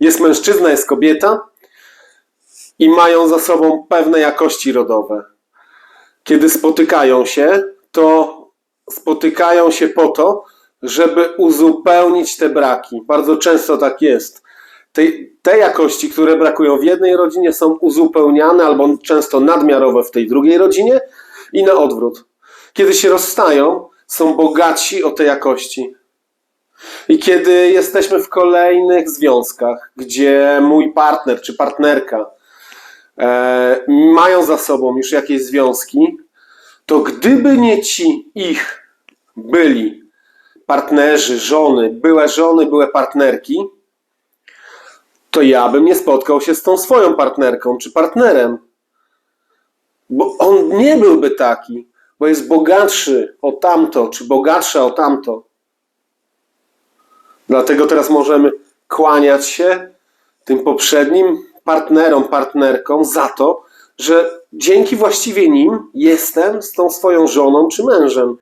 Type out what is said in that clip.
jest mężczyzna, jest kobieta i mają za sobą pewne jakości rodowe. Kiedy spotykają się, to spotykają się po to, żeby uzupełnić te braki. Bardzo często tak jest. Te, te jakości, które brakują w jednej rodzinie, są uzupełniane albo często nadmiarowe w tej drugiej rodzinie i na odwrót. Kiedy się rozstają, są bogatsi o te jakości. I kiedy jesteśmy w kolejnych związkach, gdzie mój partner czy partnerka e, mają za sobą już jakieś związki, to gdyby nie ci ich byli partnerzy, żony, były żony, były partnerki, to ja bym nie spotkał się z tą swoją partnerką czy partnerem. Bo on nie byłby taki, bo jest bogatszy o tamto, czy bogatsza o tamto. Dlatego teraz możemy kłaniać się tym poprzednim partnerom, partnerkom za to, że dzięki właściwie nim jestem z tą swoją żoną czy mężem.